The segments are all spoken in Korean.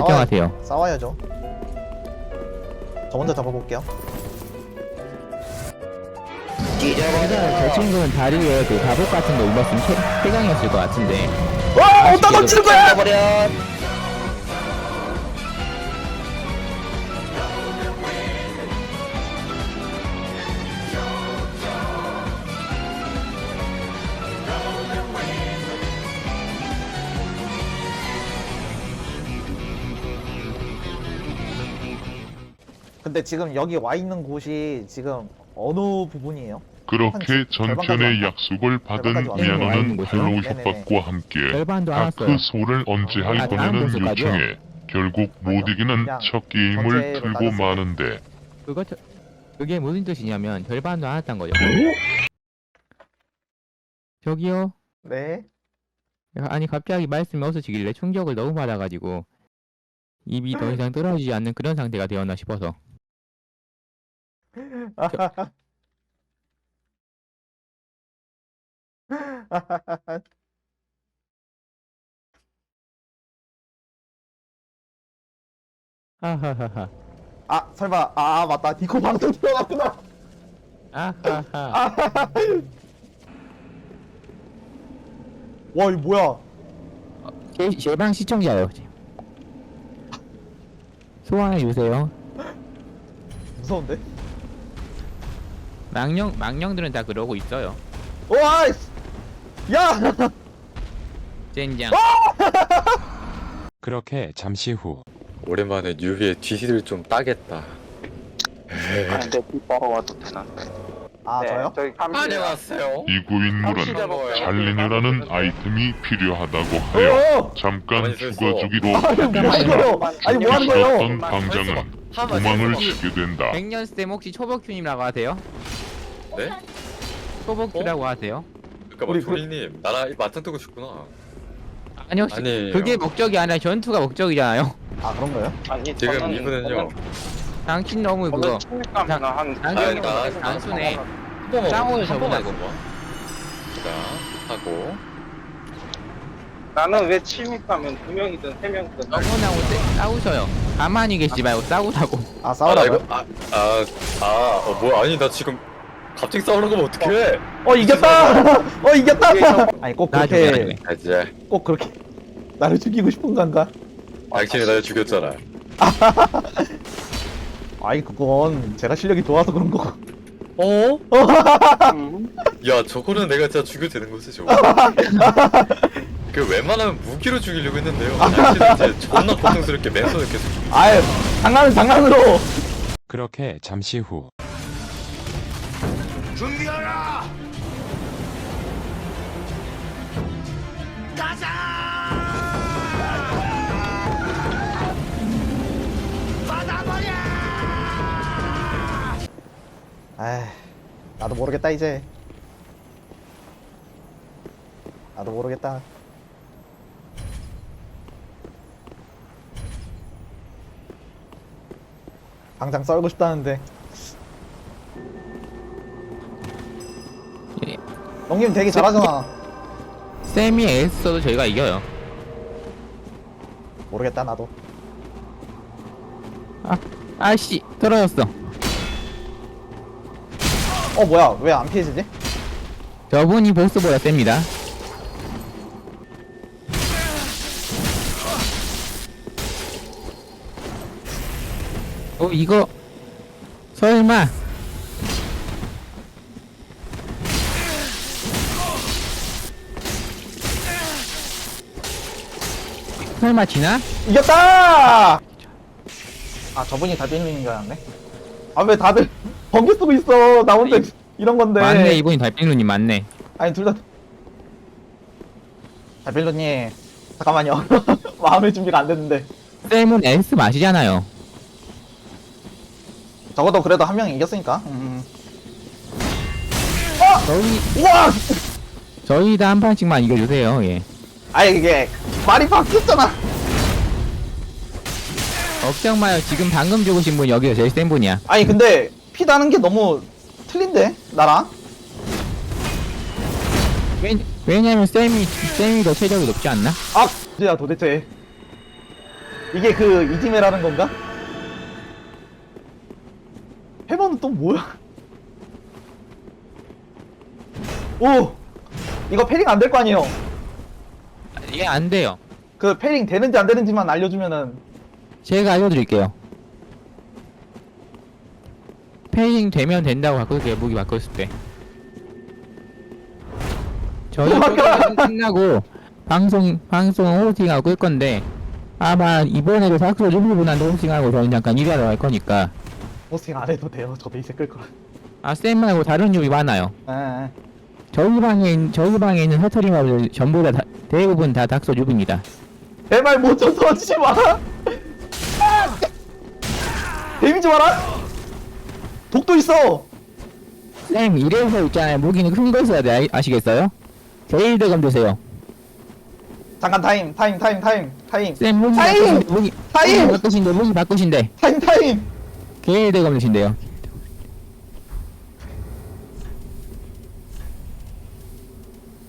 결정하세요. 싸워야죠. 저 먼저 잡아볼게요. 일단 저 친구는 다리에 그 갑옷 같은 거 입었으면 최, 최강이었을 것 같은데. 와! 어디다 던지는 거야! 버려. 근데 지금 여기 와 있는 곳이 지금 어느 부분이에요? 그렇게 한 절- 절반까지 전편의 왔나? 약속을 받은 절반까지 왔나? 미아노는 네네네. 헬로우 네네네. 협박과 함께 절반도 안 왔어요. 다크 소를 언제 할 아, 다음 보내는 분수까지요? 요청에 결국 못 아니요. 이기는 그냥 첫 게임을 틀고. 마는데 그거 저- 그게 무슨 뜻이냐면 절반도 안 왔단 거죠. 저기요. 네. 아니 갑자기 말씀이 없어지길래 충격을 너무 받아가지고 입이 더 이상 떨어지지 않는 그런 상태가 되었나 싶어서. 하하하하. 아 설마 아 맞다 디코 방송 들어갔구나. 아하하. 와 이거 뭐야? 제, 제방 시청자요. 소환해 주세요. 무서운데? 망령 망령들은 다 그러고 있어요. 와! 이씨. 야! 젠장. 그렇게 잠시 후 오랜만에 뉴비의 뒤를 좀 따겠다. 아, 근데 삐빠로 와도 되나? 아 네, 저요? 저기 왔어요. 이 구 인물은 감시자로 잘리느라는 아이템이 필요하다고 하여 어! 잠깐 가만히 서 있어. 죽어주기로 아니 뭐 하는 거예요? 아니 뭐 하는 거예요? 있었던 도망을 치게 된다. 백년쌤 혹시 초복큐님이라고 하세요? 네? 초복큐라고 하세요? 잠깐만 우리 그- 조리님 나랑 맞짱 뜨고 싶구나. 아니 혹시 아니에요. 그게 목적이 아니라 전투가 목적이잖아요. 아 그런 거예요? 아니 지금 저는- 이분은요. 당신 너무 저는 그거 한 단순해. 한번 짱을 한번 접어내고. 뭐. 자 하고 나는 왜 침묵감은 두 명이든 세 명이든 너무나고 싸우셔요. 가만히 계시지 말고 싸우자고. 아 아, 나 싸우라고요? 이거 아아아 어, 뭐야 아니 나 지금 갑자기 싸우는 거면 어떡해? 어 이겼다! 어 이겼다! 아니 꼭 그렇게. 아 이제 꼭 그렇게 나를 죽이고 싶은 건가? 당신이 날 죽였잖아. 아이 그건 제가 실력이 좋아서 그런 거고 어? 음, 야 저거는 내가 진짜 죽여도 되는 거지 저거. 그 웬만하면 무기로 죽이려고 했는데요. 당신은 이제 존나 고통스럽게 맨손을 계속 죽이고. 아유 장난은 장난으로. 그렇게 잠시 후. 에이 나도 모르겠다 이제. 나도 모르겠다 당장 썰고 싶다는데 예. 농님 되게 잘하잖아 쌤이 애써도 저희가 이겨요. 모르겠다 나도 아씨 떨어졌어. 어 뭐야 왜 안 피해지지? 저분이 보스보다 셉니다. 어 이거. 설마. 설마 지나? 이겼다! 아 저분이 달빛님인 줄 알았네? 아 왜 다들 번개 쓰고 있어? 나 혼자 이런 건데. 맞네 이분이 달팽이님 맞네. 아니 둘 다. 달빛님. 잠깐만요. 마음의 준비가 안 됐는데. 쌤은 S 맛이잖아요. 적어도 그래도 한 명 이겼으니까 음. 저희 우와! 저희 다 한 판씩만 이겨주세요. 예. 아니 이게 말이 바뀌었잖아 걱정 마요. 지금 방금 죽으신 분 여기서 제일 센 분이야. 아니 근데 피 나는 게 너무 틀린데 나랑 왜, 왜냐면 쌤이 쌤이 더 체력이 높지 않나? 아 뭐야 도대체 이게 그 이지메라는 건가? 해머는 또 뭐야? 오! 이거 패링 안 될 거 아니에요? 이게 안 돼요. 그 패링 되는지 안 되는지만 알려주면은 제가 알려드릴게요. 페이징 되면 된다고 바꿀게요. 무기 바꿨을 때. 저희 프로그램 끝나고 방송 방송 호스팅하고 끌 건데 아마 이번에도 삭소 리뷰분한테 호스팅하고 저는 잠깐 일하러 갈 거니까 호스팅 안 해도 돼요. 저도 이제 끌 거라. 아 쌤 말고 다른 줍이 많아요. 에, 저희 방에 있- 저희 방에 있는 스트리머들 전부 다, 다- 대부분 다 닥소 줍입니다. 제발 못좀 터지지 마라. 데미지 마라. 독도 있어. 쌤 이래서 있잖아요. 무기는 큰거 써야 돼. 아- 아시겠어요? 제일 대검 드세요. 잠깐 타임, 타임, 타임, 타임, 타임, 쌤 무기 타임! 바꾸신데 무기 타임! 무기 바꾸신데 무기 바꾸신데 타임, 타임. 대검 드신대요.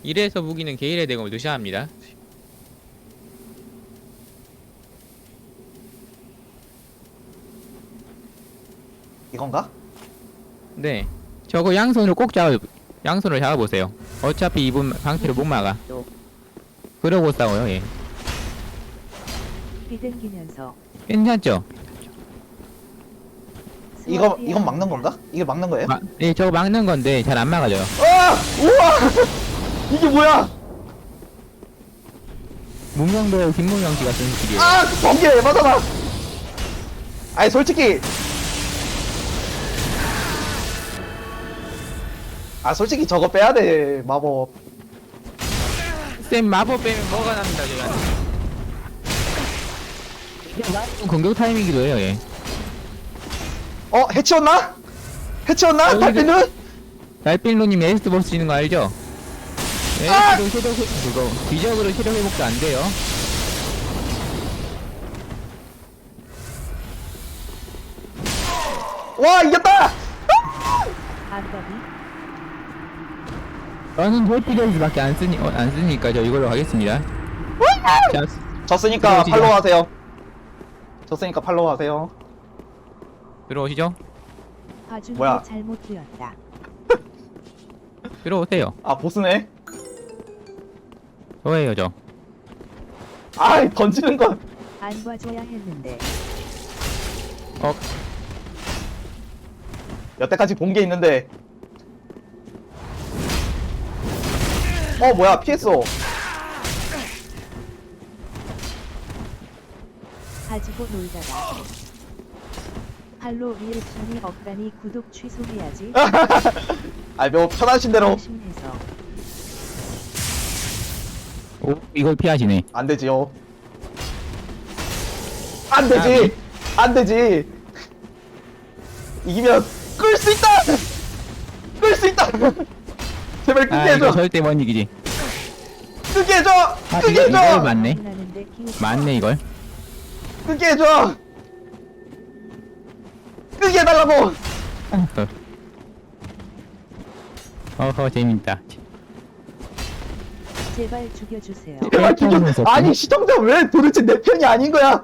이래서 무기는 게일의 대검을 드셔야 합니다. 이건가? 네. 저거 양손으로 꼭 잡아, 양손으로 잡아보세요. 어차피 이분 방패를 못 막아. 그러고 싸워요, 예. 비등기면서 괜찮죠? 이거 이건 막는 건가? 이게 막는 거예요? 마, 예, 저거 막는 건데 잘 안 막아져요. 아! 우와! 이게 뭐야? 문명도 김문영 씨가 쓴 스킬이에요. 아! 번개 맞아라! 아니 솔직히 아 솔직히 저거 빼야 돼 마법 쌤 마법 빼면 뭐가 납니다, 저희한테. 공격 타이밍이기도 해요, 예. 어? 해치웠나? 해치웠나? 아, 이게- 달빛은? 달빛로님 에이스 보스 지는 거 알죠? 아! 에이스로 체력, 회- 그거, 기적으로 회복도 안 돼요. 와 이겼다! 저는 홀피데이즈밖에 안 쓰니, 어, 안 쓰니까 저 이걸로 가겠습니다. 자, 졌으니까. 팔로우 하세요 졌으니까 팔로우 하세요 들어오시죠? 봐주는 뭐야? 게 잘못되었다. 들어오세요. 아 보스네 저예요, 저. 아이 던지는 건 안 봐줘야 했는데 어, 여태까지 본 게 있는데 어 뭐야 피했어 가지고 놀다가 팔로 리액션이 없다니 구독 취소해야지. 아 뭐 편하신 대로. 심해서. 오, 이걸 피하시네. 안 되지요. 안 되지! 안 되지! 이기면 끌 수 있다! 끌 수 있다! 제발 끄게 아, 해줘! 이거 절대 못 이기지. 끄게 해줘! 아, 끄게 이거, 해줘! 맞네. 나는데 끼우 맞네, 이걸. 끄게 해줘 끄게 해달라고 어허, 재밌다. 제발 죽여주세요. 제발 죽여. 아니 시청자 왜 도대체 내 편이 아닌 거야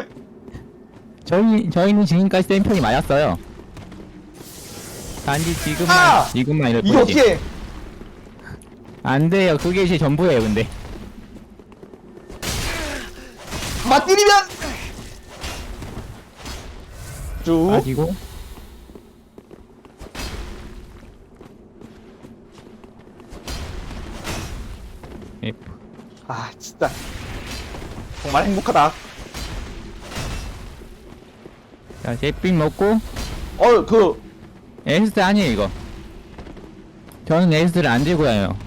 저희, 저희는 지금까지 센 편이 맞았어요. 단지 지금만, 아! 지금만 이럴 이거 뿐이지. 어떻게 안 돼요. 그게 제 전부예요, 근데. 맞디리면 쭉 가지고. F. 아 진짜 정말 행복하다 자, 제빛 먹고, 어그 에이스 아니에요, 이거. 저는 에이스를 안 들고 다녀요.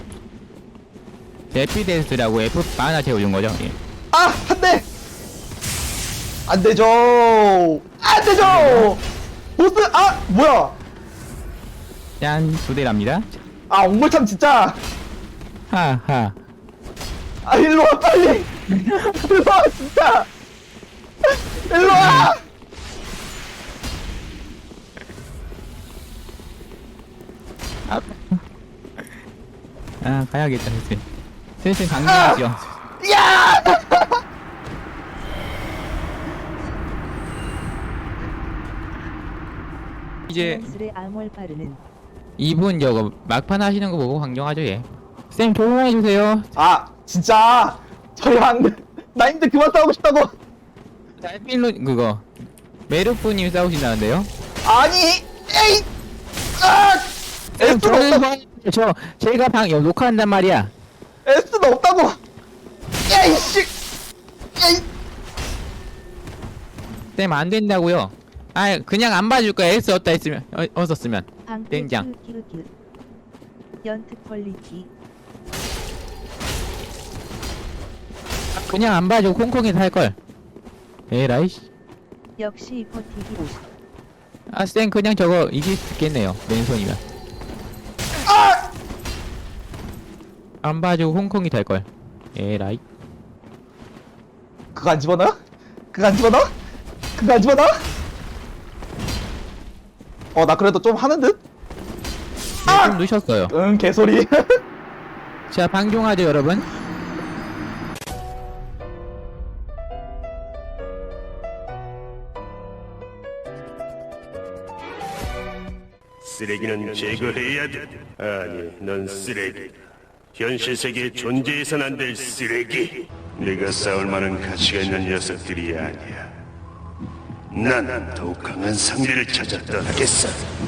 제빛 에이스라고 F 하나 채워준 거죠, 예. 아! 한 대! 안 되죠! 안 되죠! 보스! 아! 뭐야! 짠, 두 대랍니다. 아, 옥물참 진짜! 하하. 아 일로 와 빨리! 일로 와 진짜! 일로 와 아 가야겠다 슬슬 슬슬 강림하죠 아! 야! 이제 이분 저거 막판 하시는 거 보고 강경하죠 얘 쌤 도움해 주세요. 아! 진짜 저희 안 나인데 그만 싸우고 싶다고 달필로 그거 메르프님 싸우신다는데요? 아니 에이 아 저는 없다 뭐- 저 제가 방 여- 녹화한단 말이야. S는 없다고 에이씨 에이 쌤 안 된다고요. 아 그냥 안 봐줄 거야. S 없다 했으면 어, 없었으면. 땡장. 연트 퀄리티 그냥 안 봐주고 콩콩이서 할 걸. 에라이 씨. 역시 버티기 50 아쌤 그냥 저거 이길 수 있겠네요. 맨손이면. 안 봐주고 홍콩이 될 걸. 에라이. 그거 안 집어넣어? 그거 안 집어넣어? 그거 안 집어넣어? 어 나 그래도 좀 하는 듯? 네, 좀 늦었어요. 응 개소리 자 방종하죠 여러분. 쓰레기는 제거해야 돼. 아니, 넌 쓰레기. 현실 세계에 존재해선 안 될 쓰레기. 내가 싸울 만한 가치가 있는 녀석들이 아니야. 난 더욱 강한 상대를 찾아 떠나겠어.